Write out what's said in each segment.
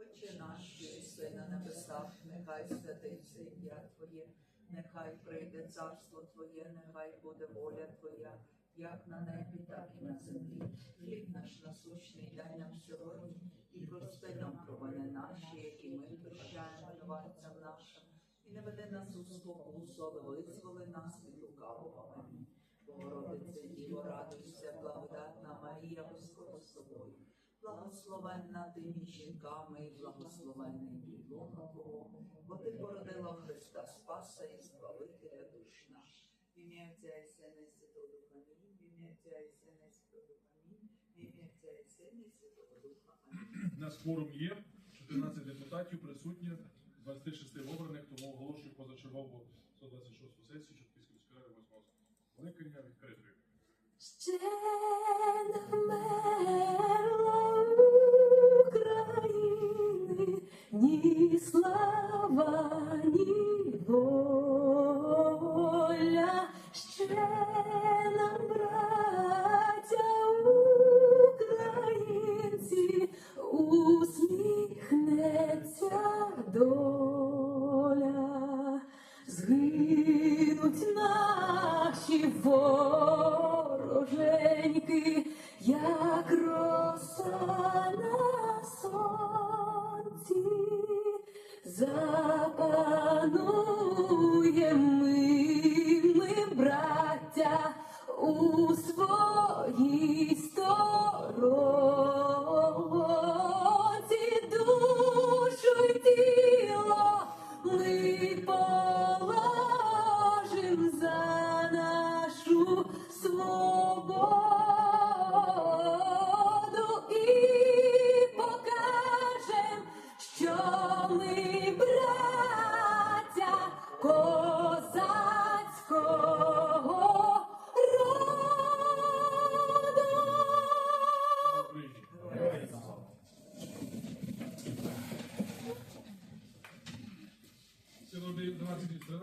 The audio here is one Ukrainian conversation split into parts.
Отче наш, що на небесах, нехай святиться ім'я Твоє, нехай прийде царство Твоє, нехай буде воля Твоя, як на небі, так і на землі. Хліб наш насущний дай нам сьогодні, і прости нам провини наші, які ми прощаємо винуватцям нашим. І не веди нас у спокусу, але визволи нас від лукавого. Амінь. Богородице, Діво, радуйся, благодатна Марія, Господь з тобою. Благословенна ти між жінками, і благословенний плід лона Твого, бо ти породила Христа Спаса і Збавителя душ наш. В ім'я Отця і Сина і Святого Духа Амінь. В ім'я Отця і Сина і Святого Духа Амінь. В ім'я Отця і Сина і Святого Духа Амінь. У нас форум є, 14 депутатів присутні, 26 обраних, тому оголошую позачергову 126 сесію Чортківської міської ради 8 скликання відкритою. Ще не вмерла України ні слава, воля. Ще нам, українці, усміхнеться доля. Згинуть наші вороженьки, як роса на сонці, запануєм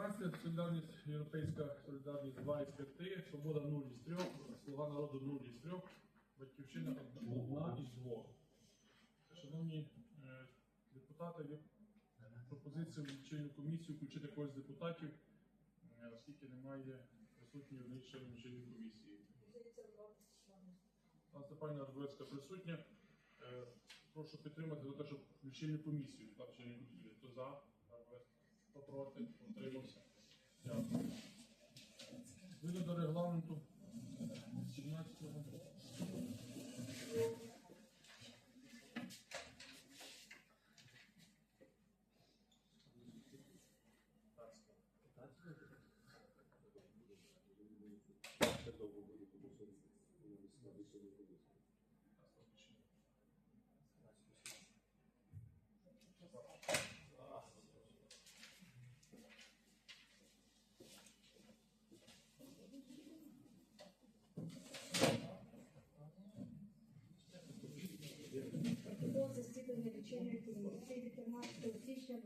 12.13, солідарність європейська солідарність 2 із 5, свобода 0 із 3, слуга народу 0 із 3, батьківщина 1 із 2. Шановні е, депутати, є пропозиція в лічильну комісію включити когось з депутатів, е, оскільки немає присутньої однієї членів лічильної комісії. Пан Степанівна Розборецька присутня. Е, Прошу підтримати за те, щоб лічильну комісію. Хто за? Хто проти? Утримався. Дякую. Згідно до регламенту 17-го. До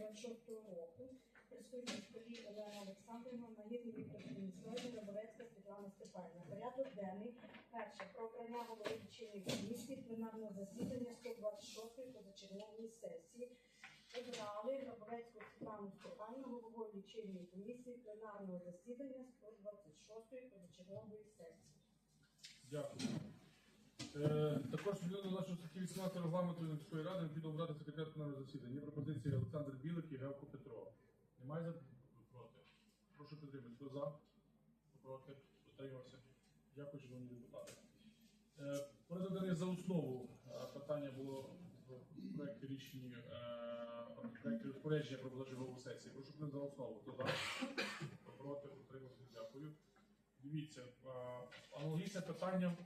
2026 року. Присутність колії Олена Олександрівна, Наївні Вікторівні Сойдера, Світлана Степанівна. Порядок денний. Перше. Про обрання голови лічильної комісії пленарного засідання 126-ї позачергової сесії. Обрали Грабовецьку Світлану Степанівну головою лічильної комісії пленарного засідання 126-ї позачергової сесії. Дякую. Е, також відповідно нашого статті 18 регламенту міської ради необхідно обрати секретаря пленарного засідання. Є пропозиції Олександр Білик і Гевко Петро. Немає за проти? Прошу підтримати. Хто за? Проти? Утримався. Дякую, шановні депутати. Е, порядок за основу Е, питання було в проєкті рішення проєкті розпорядження про позачергову сесію. Прошу підтримати за основу. Хто за? Проти? Утримався. Дякую. Дивіться, аналогічне питання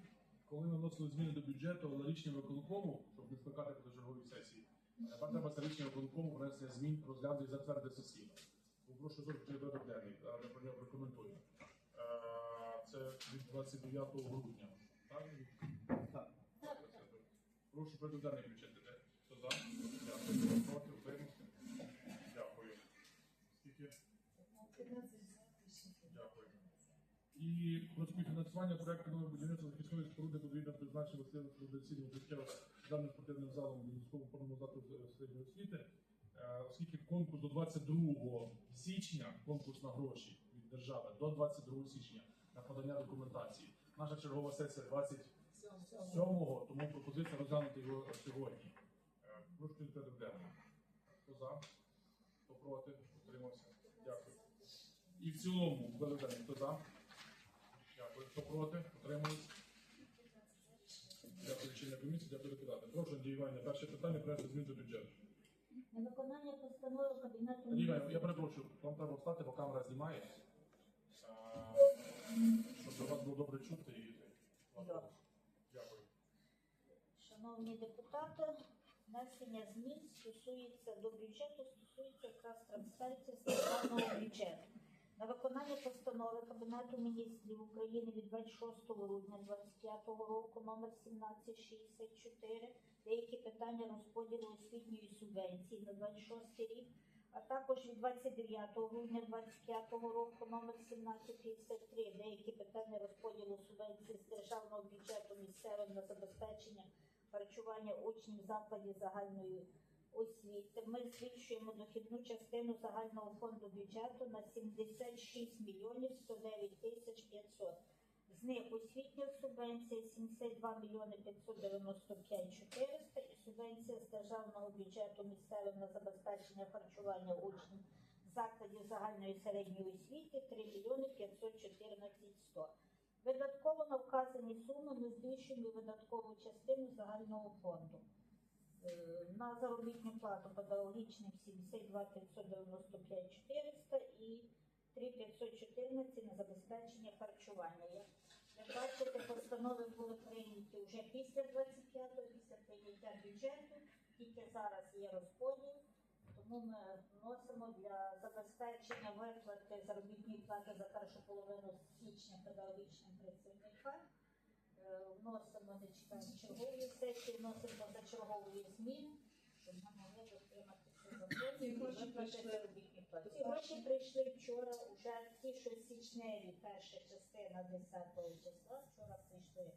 коли ми вносили зміни до бюджету, але рішення виконкому, щоб не скликати позачергові сесії, тепер треба це рішення виконкому внесення змін розглянути і затвердити сесійно. Прошу зробити порядок денний, а ми про нього прокоментуємо. Е, Це від 29 грудня. Так? Так. Прошу порядок денний включити. Хто за? Дякую. Проти? Утримався? Дякую. Скільки? 15 Дякую. І про співфінансування проекту нового будівництва захисної споруди подвійно призначення сили традиційного життя даним спортивним залом військового форму закладу середньої освіти. Е, Оскільки конкурс до 22 січня, конкурс на гроші від держави до 22 січня на подання документації. Наша чергова сесія 27-го, тому пропозиція розглянути його сьогодні. Е, Прошу кілька денного. Хто за? Хто проти? Утримався. Дякую. І в цілому. Хто за? Дякую. Хто проти? Утримались. Дякую рішення комісії, дякую депутати. Прошу, Андрій Іванівна, перше питання проекту змін до бюджету. На виконання постанови Кабінету Андрій Іванівна, я Міністрів перепрошую, вам треба встати, бо камера знімає. А, Щоб вас було добре чути і. Добре. Дякую. Шановні депутати, внесення змін стосується до бюджету, стосується якраз трансфертів з державного бюджету. На виконання постанови Кабінету міністрів України від 26 грудня 2025 року номер 1764 деякі питання розподілу освітньої субвенції на 26 рік, а також від 29 грудня 2025 року номер 1753 деякі питання розподілу субвенції з державного бюджету місцевим на забезпечення харчування учнів закладів загальної освіти. Ми збільшуємо дохідну частину загального фонду бюджету на 76 мільйонів 109 тисяч 500. З них освітня субвенція 72 мільйони 595 400 і субвенція з державного бюджету місцевим на забезпечення харчування учнів закладів загальної середньої освіти 3 мільйони 514 100. Видатково на вказані суми ми збільшуємо видаткову частину загального фонду. Е, На заробітну плату педагогічним 72 595 400 і 3 514 на забезпечення харчування. Як бачите, постанови були прийняті вже після 25-го, після прийняття бюджету, тільки зараз є розподіл. Тому ми вносимо для забезпечення виплати заробітної плати за першу половину січня педагогічним працівникам. Е, Вносимо, не чекаємо чергової сесії, вносимо за позачергової зміни, щоб ми могли і гроші прийшли. Ці гроші прийшли вчора, вже ті, що січневі, перша частина 10 числа, вчора прийшли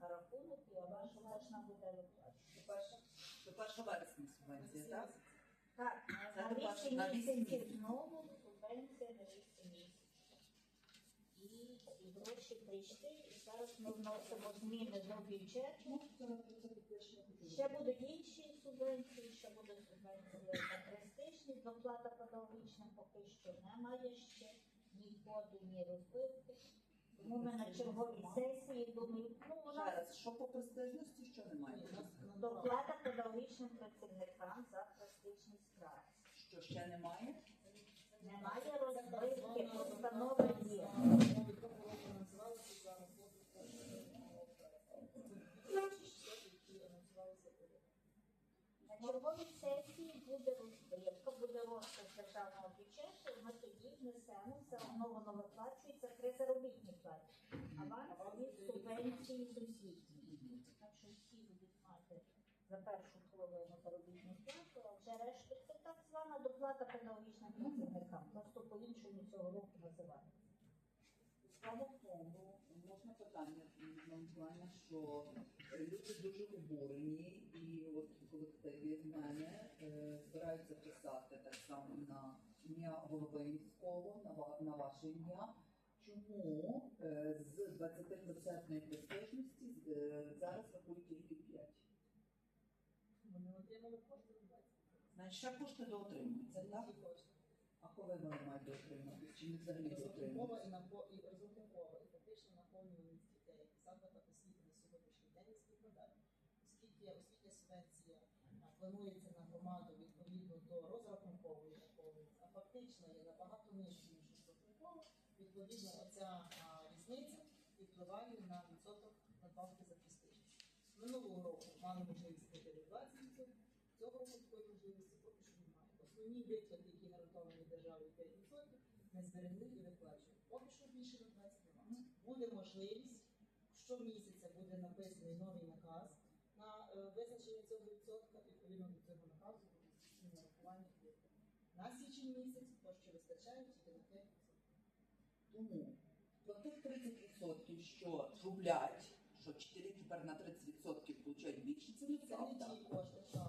на рахунок, і ваша можна буде виплачувати. До 1 вересня субвенція, так? Так, на до 8 на вісім місяців місяців. знову субвенція на 8 місяців. І ці гроші прийшли, і зараз ми вносимо зміни до бюджету. Ще будуть інші субвенції, ще буде субвенція за престижність, доплата педагогічним поки що немає ще ні входу, ні розбивки. Тому ми на черговій сесії думаю, ну у нас раз, що по престижності, що немає? доплата педагогічним працівникам за престижність праці. Що ще немає? Немає розбивки, постанови є. На черговій сесії буде розбивка, буде розпис державного бюджету, ми тоді внесемо, все одно воно виплачується при заробітній платі. Аванс від субвенції з освітньої. Так що всі будуть мати за першу половину заробітну плату, а вже решту це так звана доплата педагогічним працівникам. Просто по-іншому цього року називається. Справа в тому, можна питання Івана, що люди дуже обурені, і от в колективі в мене е, збираються писати так само на ім'я голови міського, на, на ваше ім'я. Чому е, з 20% престижності е, зараз рахують тільки 5? Вони отримали кошти в 20. Значить, ще кошти доотримуються, так? А коли вони мають доотримати? Чи не взагалі доотримуються? і напо- і розрахункова, і фактично наповнюваність дітей в закладах освіти на сьогоднішній день співпадає. Оскільки освітня субвенція планується на громаду відповідно до розрахункової наповненості, а фактично є набагато нижчою, ніж розрахункова, відповідно оця а, різниця впливає на відсоток надбавки за престижність. Минулого року мали можливість платити 20%, цього року такої можливості поки що немає. Основні виплати, які гарантовані державою 5%, не зберегли і виплачують. Поки що більше на 20 немає. Буде можливість, щомісяця буде написаний новий наказ на е, визначення цього відсотка, відповідно до цього наказу буде здійснено нарахування виплат. На січень місяць коштів вистачає тільки на 5%. Тому Про тих 30%, що рублять, що 4 тепер на 30% получають більше, це не правда.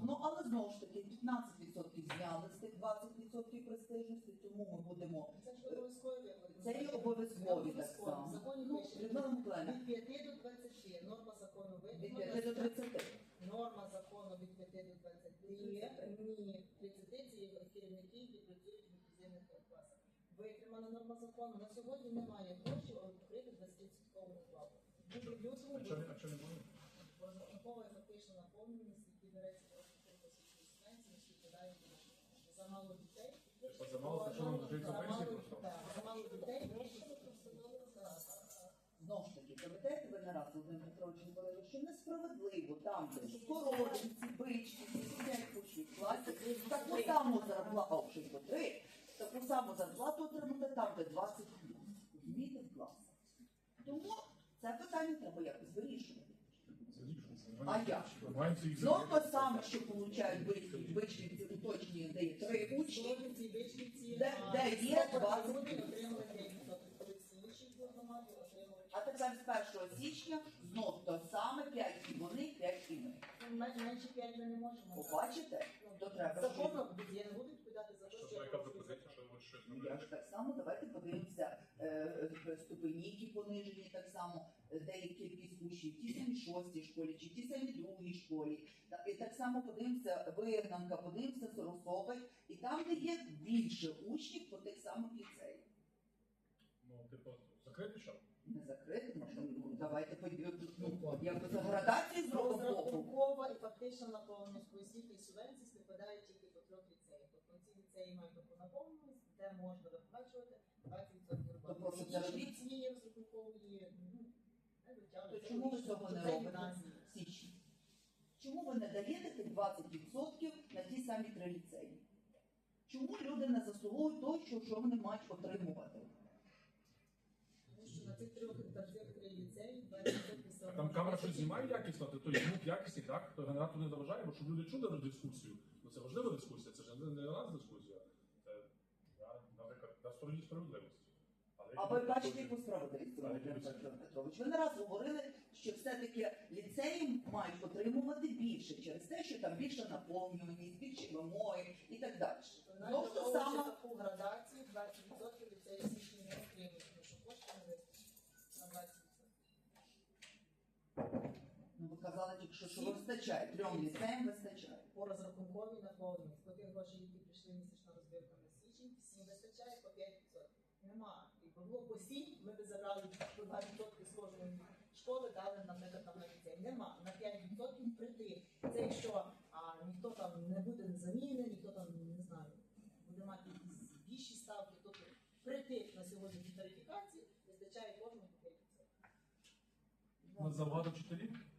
Ну але знову ж таки 15% зняли з тих 20% престижності, тому ми будемо Це ж обов'язкові виплати. Це є обов'язкові так Обов'язкові. Само. законі Ну, пише Людмила Миколаївна, від 5 до 20. Норма закону від 5 до 30. Норма закону від 5 до 20. Ні, 30 це є керівники, які працюють в інклюзивних класах. Витримана норма закону. На сьогодні немає коштів, але покрити 20% надбавку. Буде в лютому, що що розрахунково фактично наповненість, які береться в розрахунку освітньої субвенції, які подають за мало дітей. Що за мало, це що нам лежить за За мало- просто? так, За мало дітей. Знову ж таки, пам'ятаєте ви не раз Володимир Петрович говорили, що несправедливо там, де скородинці, бички, ці сидять в учній класі, таку саму зарплату, а по три, таку саму зарплату отримати там, де 20 плюс. Розумієте, в класах. Тому це питання треба якось вирішувати. А як? Знов те саме, що получають бички, бички уточнює, де є три учні, Де- де є слухати 20 люди отримали 5%, коли всі інші громади отримали а тепер з 1 січня знов те саме, 5 і вони, 5 і ми. Ну, Менше 5 ми не можемо. Побачите? То треба. Законно я не буду відповідати за те, Що я яка пропозиція, що ви щось Ну, Я ж так само, давайте подивимося е, е, ступені, які понижені так само, е, де є кількість учнів, ті самі шостій школі, чи ті самі другій школі. Та- І так само подивимося Вигнанка, подивимося Соросовий, і там, де є більше учнів по тих самих ліцеях. Ну, типу, закрити що? Не закрити, що, ну, давайте ну, якось градацію зробимо і фактична наповненість по освіті і субвенції співпадає тільки по трьох ліцеях. Тобто ці ліцеї мають таку наповненість, де можна виплачувати 20% То роботи. Інші робіть. цієї розрахункової. То чому ви цього не робите? в січні? Чому ви не даєте тих 20% на ті самі три ліцеї? Чому люди не заслуговують того, що, що вони мають отримувати? Що на цих трьох на цих три ліцеї 20% все А одно там камера щось знімає якісно, то той звук якісний, так? То генератор не заважає, бо щоб люди чули дискусію. Ну це важлива дискусія, це ж не, не раз дискусія. Це я, наприклад, на стороні справедливості. А ви бачите, яку справедливість Так, Петрович? Ви не раз говорили, що все-таки ліцеї мають отримувати більше через те, що там більша наповнюваність, більші вимоги і так далі. Знову ж те саме, таку градацію, 20% ліцеї казали тільки що, що вистачає, трьом ліцеям вистачає. по розрахунковій наповненості. По тих грошей, які прийшли місячна розбивка на січень, всім вистачає по 5%. Нема. Якби було по 7, ми б забрали по 2% з кожної школи, дали, наприклад, там на ліцей. Нема. На 5% прийти. Це якщо а, ніхто там не буде замінений, ніхто там, не знаю, буде мати якісь більші ставки. Тобто прийти на сьогодні до тарифікації вистачає кожному по 5%. Нас замало вчителів?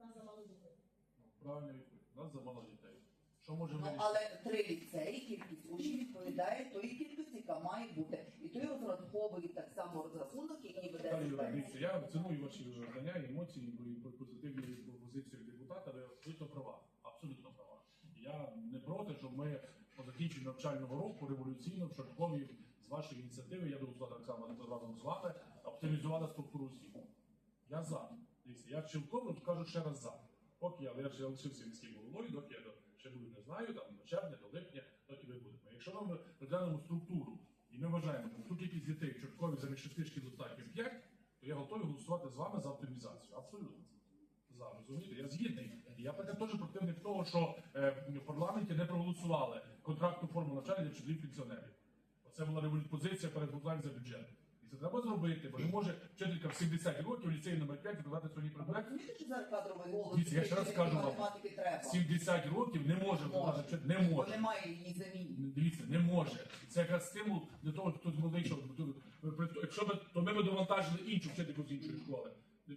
Нам замало дітей. Ну, правильно відповідь. Нас замало дітей. Що може Ну, вирішити? але три ліцеї, кількість учнів відповідає тої кількості, яка має бути. І той розраховує так само розрахунок, який веде Далі, дивіться, я ціную ваші знання, емоції, і позитивні позиції депутата, ви абсолютно права. Абсолютно права. Я не проти, щоб ми по закінченню навчального року революційно в Шарткові з вашої ініціативи, я буду так само разом з вами, оптимізували структуру освіти. Я за. Дивіться, я цілком кажу ще раз за. Поки я, я ще лишився міським головою, доки я ще буду не знаю, там до червня, до липня, доки ви будете. Якщо ми розглянемо структуру, і ми вважаємо, що ту кількість дітей в Чорткові замість шести шкіл достатньо 5, то я готовий голосувати з вами за оптимізацію. Абсолютно. За, розумієте? Я згідний. Я таке теж противник того, що е, в парламенті не проголосували контрактну форму навчання для вчителів пенсіонерів. Оце була позиція перед за бюджет. Це треба зробити, бо не може вчителька в 70 років ліцеї номер 5 викладати сьогодні Ви предмет. розумієте, що зараз кадровий голос Дивіться, я ще раз кажу вам, 70 років не може викладати вчитель. Не Бо може. немає її заміни. Дивіться, не може. Це якраз стимул для того, хто молодий, що якщо б то ми б довантажили іншу вчительку з іншої школи. Ну,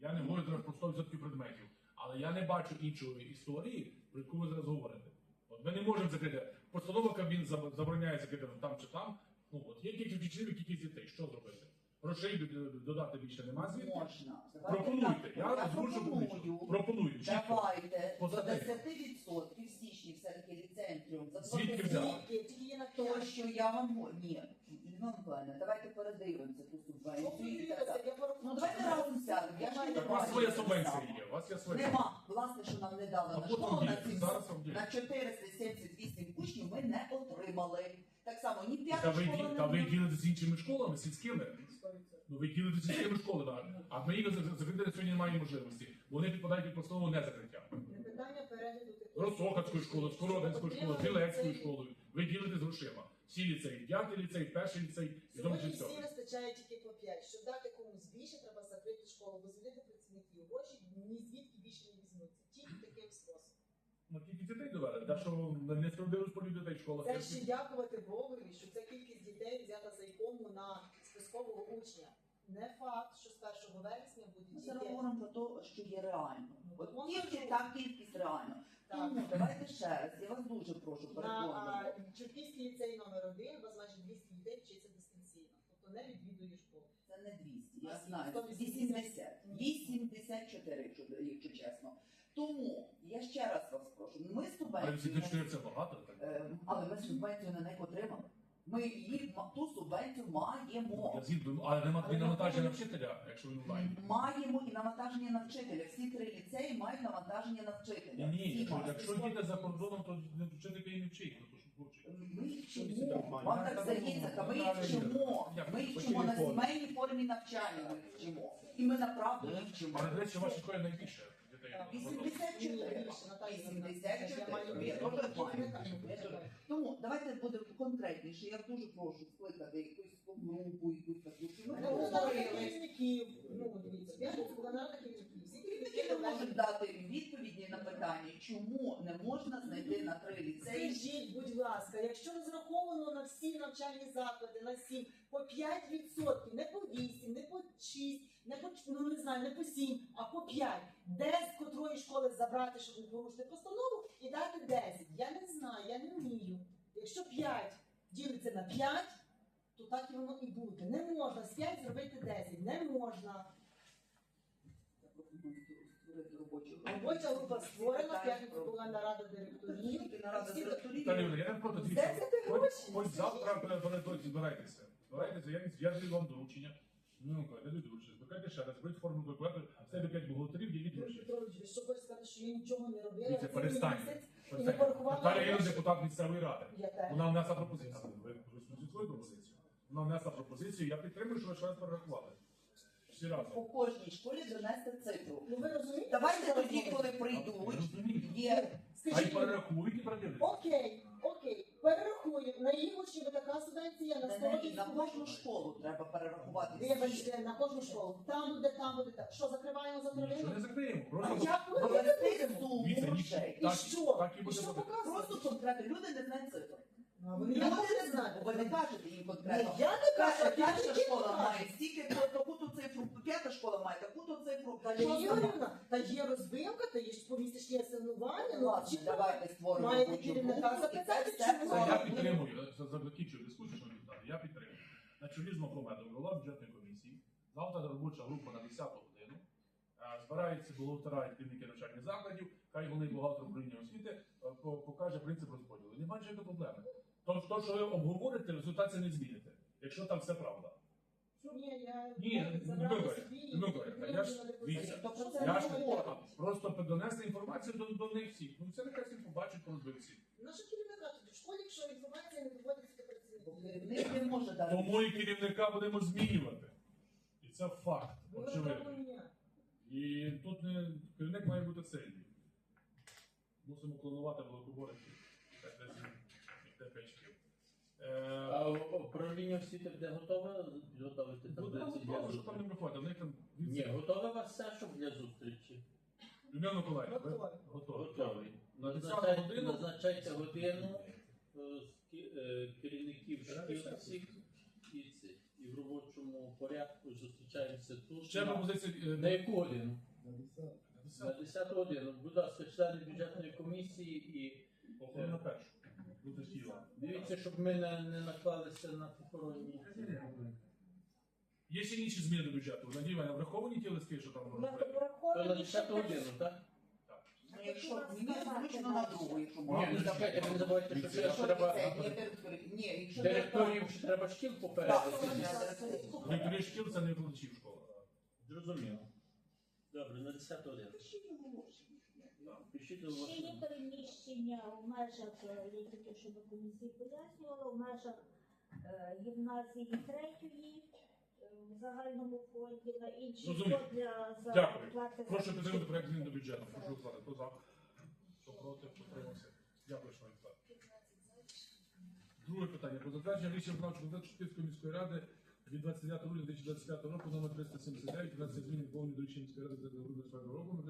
я не говорю зараз про 100% предметів, але я не бачу іншої історії, про яку ви зараз говорите. От ми не можемо закрити. Постанова Кабмін заб- забороняє закрити там чи там. Ну от є кількість дітей, кількість дітей. Що зробити? Грошей додати більше нема звідти? Можна. Пропонуйте. Я, я озвучу. Пропоную. Чітко. Давайте по до 10% в січні все-таки ліцентріум. Звідки взяти? То, що я вам... го- Ні, ну, Іван давайте передивимося ту субвенцію. і так. Ну, ну давайте разом сядемо. Я Так у вас бачу, своя субвенція є, у вас є своя. Нема. Власне, що нам не дали на школу, на, є. Зараз вам є. на 478 учнів ми не отримали. Так само ні Та п'ята ви, школа ді- та ви отримала. ділите з іншими школами, сільськими. Ну ви ділите з сільськими школами, а ми їх закрити сьогодні немає можливості. Вони підпадають під постанову не закриття. Не питання перегляду таких. Росохацькою школою, Скородинською школою, Білецькою школою. Ви ділите з грошима. Всі ліцеї, п'ятий ліцей, перший ліцей і тому Сьогодні всі вистачає тільки по 5. Щоб дати комусь більше, треба закрити школу, бо звільнити працівників. Гроші ні звідки більше не візьмуться. Тільки таким способом. Ну тільки дітей довели. Так що несправедливо розподіл дітей в школах. Це ще дякувати Богові, що ця кількість дітей взята за ікону на спискового учня. Не факт, що з 1 вересня Ми будуть зараз говоримо про те, що є реально. От Ну, тільки ну, та кількість реально. Так. Тому давайте ще раз, я вас дуже прошу На переконувати. а, Чортківський ліцей номер 1 у вас майже 200 дітей вчиться дистанційно, тобто не відвідує школу. Це не 200, я знаю. 180. 80. 84, якщо, якщо чесно. Тому я ще раз вас прошу. Ми субвенцію, 84 це багато. Так. е, але ми субвенцію на них отримали. Ми її ту субвенцію маємо. Згідно, але нема тобі навантаження на вчителя, якщо він онлайн. Маємо і навантаження на вчителя. Всі три ліцеї мають навантаження на вчителя. Ні, ні, Всі якщо, мають. якщо діти за кордоном, то не вчителька і не вчить, ну, то що вчить. Ми їх вчимо. Вам так здається, та ми їх вчимо. Ми їх вчимо на сімейній формі навчання. Ми їх вчимо. І ми направду їх вчимо. Але, до речі, в вашій школі найбільше дітей. Так. за кордоном. 84. 84. я маю Я віру. теж маю. Я теж маю. Тому давайте будемо конкретніше. Я дуже прошу скликати якусь групу, якусь таку. Ну, керівників, ну, дивіться, я була керівників. Не можуть дати відповіді на питання, чому не можна знайти на три ліцеї. Скажіть, будь ласка, якщо розраховано на всі навчальні заклади, на 7, по 5%, не по 8, не по 6, не по, ну, не знаю, не по 7, а по 5. Де з котрої школи забрати, щоб порушити постанову, і дати 10? Я не знаю, я не вмію. Якщо 5 ділиться на 5, то так і воно і буде. Не можна з 5 зробити 10. Не можна. Робочу групу. Робоча група створена, п'ятницю була нарада директорів. Нарада Всі- директорів. Та, Юля, я не проти дивіться. Де Хоч, гроші? хоч завтра перед збирайтеся. Збирайтеся, я, я даю вам доручення. Ну, я даю доручення. Збирайте ще раз, беріть форму документу, в себе 5 бухгалтерів, діліть Юрій гроші. Петрович, ви що хочете сказати, що я нічого не робила? Дивіться, цілий перестаньте. місяць? І не порахувала Наталя є гроші? депутат місцевої ради. Я теж. Вона внесла пропозицію. Ви висловіть свою пропозицію. Вона внесла пропозицію, я підтримую, що ви ще раз перерахували. Всі По разом. кожній школі донести цифру. Ну ви розумієте? Давайте тоді, коли прийдуть, Розумію. є Хай Скажіть, перерахують і передивляться. окей, окей, перерахую. На їх учнів така субвенція на на, 100 на, кожну школу треба перерахувати. Вибачте, на кожну школу. Там буде, там буде, так. Що, закриваємо за Нічого не закриємо. А Просто як ви Довести суму Дивіться, ні- грошей. І що? так і І буде що показувати? Просто конкретно люди не знають цифр. Ну, Люди не не знають, бо ви не кажете їм конкретно. я не кажу, я перша тільки школа має стільки п'ята школа має таку-то. Та є має. Ігорівна, та є розбивка, та є помісячні асигнування, ну Ладно, чи давайте створимо Маєте робочу керівника групу, і це запитати, все чому Це я підтримую. Закінчую дискусію, шановні депутати. Я підтримую. На чолі з Макомедом, голова бюджетної комісії. Завтра робоча група на 10 годину. Е, Збираються бухгалтера і керівники навчальних закладів, хай головний бухгалтер управління освіти е, по- покаже принцип розподілу. Немає ніякої проблеми. То, то, що ви обговорите, результат це не зміните, якщо там все правда. Ні, я Ні, забрала собі я ж- дивіться. Тобто це це Я ж не говорить. просто донести інформацію до, до них всіх. Ну це нехай всі побачать, порозбив всі. Наша керівника тоді в школі, якщо інформація не доводиться до працівників. керівник не може дати. Тому і керівника будемо змінювати. І це факт, Ну, міняти. І тут не керівник має бути сильний. Мусимо клонувати великоборицю. Так десь як те печків. Е, А управління освіти буде готове підготовити Буде таблиці для що там не приходить. В них там Ні, готове у вас все, щоб для зустрічі? Людмила Миколаївна, ви готові. Готовий. На 10 Назначайте, годину назначайте годину е, з ки- е, керівників шкіл всіх і ці. І в робочому порядку зустрічаємося тут. ще На, пропозиція. е, на яку годину? на На 10. 10 годину. Будь ласка, члени бюджетної комісії і Охорона першу. Тіла. дивіться, щоб ми не, не наклалися на похоронні. Є ще інші зміни до бюджету. Надія враховані ті листки, що там можна зробити? То на 10 годину, так? Ну, Якщо мені зручно на другу, якщо Ні, можна. ну чекайте, не забувайте, що це Якщо треба директорів- Ні, якщо директорів шкіл попередити. директорів. Шкіл це не викладачі в. Зрозуміло. Добре, на 10 один. Пишіть оголошення. Ще є переміщення в межах, е, я тільки що до комісії пояснювала, в межах е, гімназії третьої е, в загальному фонді на інший Зрозумів. фонд для Дякую. зарплати. Прошу підтримати проект змін до бюджету. Прошу голосувати. Хто за? Хто проти? Утримався. Дякую, шановні депутати. Друге питання. Про затвердження рішення виконавчого комітету Шківської міської ради від 29 грудня 2025 року номер 379 внесення змін доповнення до рішення міської ради 29 грудня 2025 року номер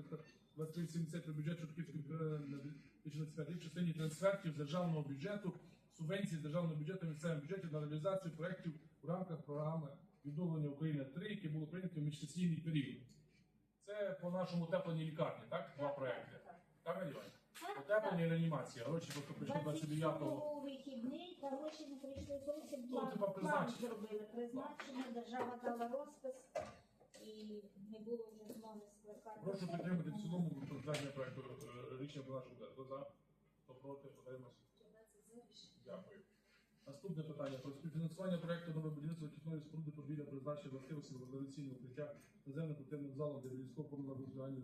2370 про бюджет міської на 2025 рік в частині трансфертів з державного бюджету, субвенцій з державного бюджету місцевим бюджетів на реалізацію проєктів у рамках програми відновлення України 3, які було прийнято в міжсесійний період. Це по нашому утепленій лікарні, так? Два проекти. Так, Альоня? Утеплення і реанімація. Гроші просто прийшли 29-го. 27 вихідний, коротше, не прийшли зовсім Ну, план, типа план призначення. зробили. Призначення, держава дала розпис і не було вже змоги скликати. Прошу підтримати в цілому затвердження проекту е, рішення до нашого за? Хто проти? Дякую. Наступне питання про співфінансування проекту нове будівництво очисної споруди подвір'я призначення властивості організаційного укриття наземним спортивним залом для військового формула виконання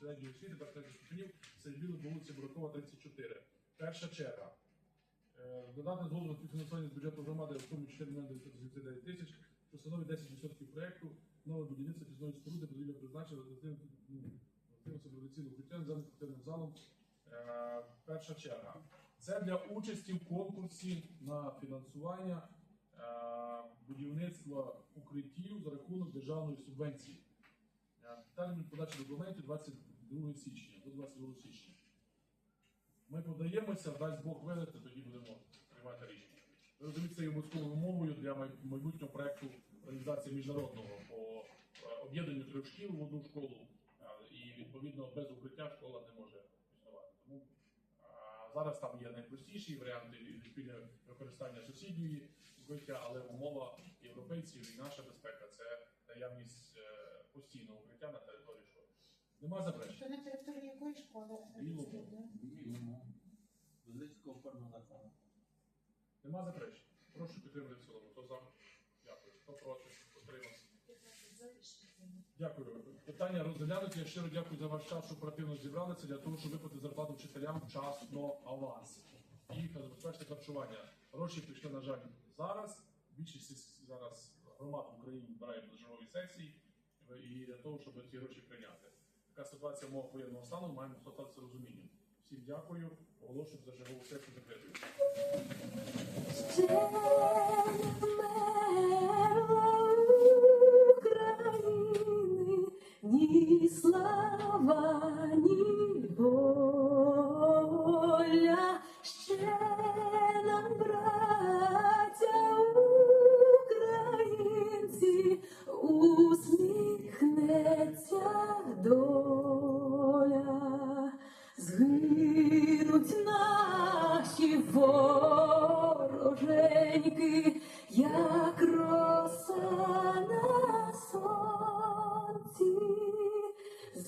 середньої освіти та середніх ступенів Сергію вулиці Буракова, 34. Перша черга. Е, Додати згоду на співфінансування з бюджету громади в сумі 4 мільйони 939 тисяч, що становить 10% проекту нове будівництво очисної споруди подвір'я призначення властивості організаційного укриття наземним спортивним залом. Е, Перша черга. Це для участі в конкурсі на фінансування е, будівництва укриттів за рахунок державної субвенції. Е, Термін подачі документів 22 січня, до 22 січня. Ми подаємося, дасть Бог винести, тоді будемо приймати рішення. Це є обов'язковою умовою для майбутнього проекту реалізації міжнародного по е, об'єднанню трьох шкіл в одну школу. І відповідно без укриття школа не може існувати. Тому Зараз там є найпростіші варіанти спільне використання сусідньої укриття, але умова європейців і наша безпека це наявність е, постійного укриття на території школи. Нема заперечень. Це на території якої школи? Білому. Велицького форму закону. Нема заперечень. Прошу підтримати в цілому. Хто за? Дякую. Хто проти? Утримався. Дякую. Питання розглянуті. Я щиро дякую за ваш час, що оперативно зібралися для того, щоб виплатити зарплату вчителям вчасно аванс і забезпечити харчування. Гроші прийшли, на жаль, зараз. Більшість зараз громад в Україні на чергові сесії і для того, щоб ці гроші прийняти. Така ситуація умовах воєнного стану маємо статися розумінням. Всім дякую. Оголошую за чергову сесію закритою. Слава,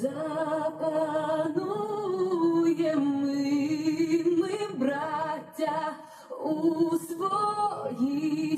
запануєм ми, ми, браття, у своїй